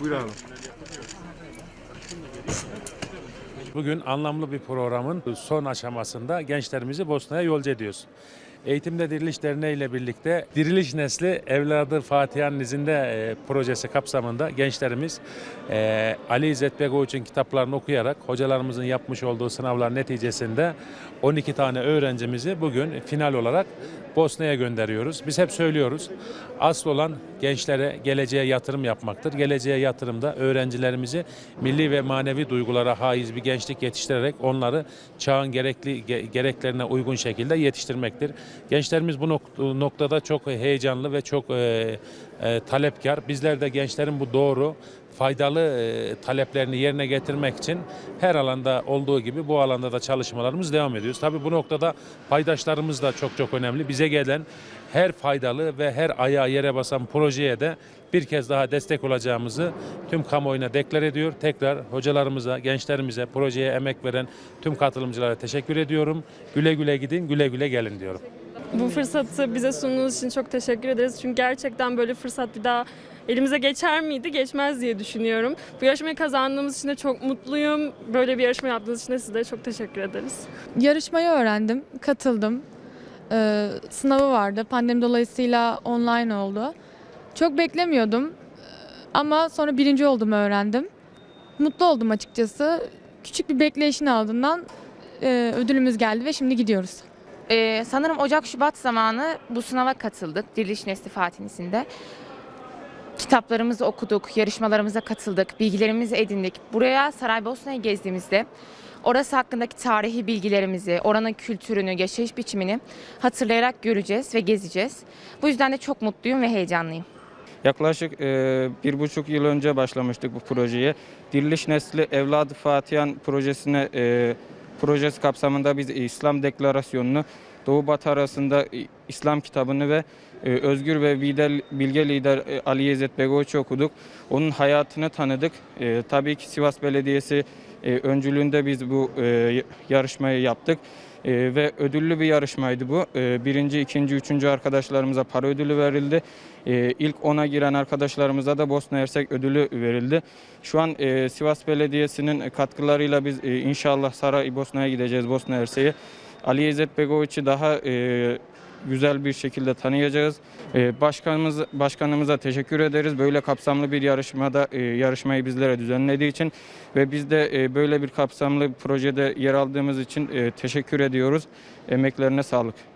Buyur abi. Bugün anlamlı bir programın son aşamasında gençlerimizi Bosna'ya yolcu ediyoruz. Eğitimde Diriliş Derneği ile birlikte Diriliş Nesli Evladı Fatiha'nın izinde e, projesi kapsamında gençlerimiz e, Ali İzzet Begoviç'in kitaplarını okuyarak hocalarımızın yapmış olduğu sınavlar neticesinde 12 tane öğrencimizi bugün final olarak Bosna'ya gönderiyoruz. Biz hep söylüyoruz. Asıl olan gençlere geleceğe yatırım yapmaktır. Geleceğe yatırımda öğrencilerimizi milli ve manevi duygulara haiz bir gençlik yetiştirerek onları çağın gerekli ge- gereklerine uygun şekilde yetiştirmektir. Gençlerimiz bu nok- noktada çok heyecanlı ve çok e, e, talepkar. Bizler de gençlerin bu doğru faydalı e, taleplerini yerine getirmek için her alanda olduğu gibi bu alanda da çalışmalarımız devam ediyoruz. Tabii bu noktada paydaşlarımız da çok çok önemli. Bize gelen her faydalı ve her ayağı yere basan projeye de bir kez daha destek olacağımızı tüm kamuoyuna deklar ediyor. Tekrar hocalarımıza, gençlerimize, projeye emek veren tüm katılımcılara teşekkür ediyorum. Güle güle gidin, güle güle gelin diyorum. Bu fırsatı bize sunduğunuz için çok teşekkür ederiz. Çünkü gerçekten böyle fırsat bir daha elimize geçer miydi? Geçmez diye düşünüyorum. Bu yarışmayı kazandığımız için de çok mutluyum. Böyle bir yarışma yaptığınız için de size çok teşekkür ederiz. Yarışmayı öğrendim, katıldım. Ee, sınavı vardı. Pandemi dolayısıyla online oldu. Çok beklemiyordum ama sonra birinci olduğumu öğrendim. Mutlu oldum açıkçası. Küçük bir bekleyişin ardından e, ödülümüz geldi ve şimdi gidiyoruz. Ee, sanırım Ocak-Şubat zamanı bu sınava katıldık Diriliş Nesli Fatihisi'nde. Kitaplarımızı okuduk, yarışmalarımıza katıldık, bilgilerimizi edindik. Buraya Saraybosna'yı gezdiğimizde orası hakkındaki tarihi bilgilerimizi, oranın kültürünü, yaşayış biçimini hatırlayarak göreceğiz ve gezeceğiz. Bu yüzden de çok mutluyum ve heyecanlıyım. Yaklaşık e, bir buçuk yıl önce başlamıştık bu projeye. Diriliş Nesli Evladı Fatihan projesine e, projesi kapsamında biz İslam Deklarasyonu'nu Doğu Batı arasında İslam kitabını ve e, özgür ve lider, bilge lider e, Ali İzzet Begoviç'i okuduk. Onun hayatını tanıdık. E, tabii ki Sivas Belediyesi öncülüğünde biz bu yarışmayı yaptık. E, ve ödüllü bir yarışmaydı bu. E, birinci, ikinci, üçüncü arkadaşlarımıza para ödülü verildi. E, ilk ona giren arkadaşlarımıza da Bosna Hersek ödülü verildi. Şu an e, Sivas Belediyesi'nin katkılarıyla biz e, inşallah Saray Bosna'ya gideceğiz Bosna Hersek'e. Ali İzzet Begoviç'i daha e, güzel bir şekilde tanıyacağız. E, başkanımız başkanımıza teşekkür ederiz. Böyle kapsamlı bir yarışmada e, yarışmayı bizlere düzenlediği için ve biz de e, böyle bir kapsamlı projede yer aldığımız için e, teşekkür ediyoruz. Emeklerine sağlık.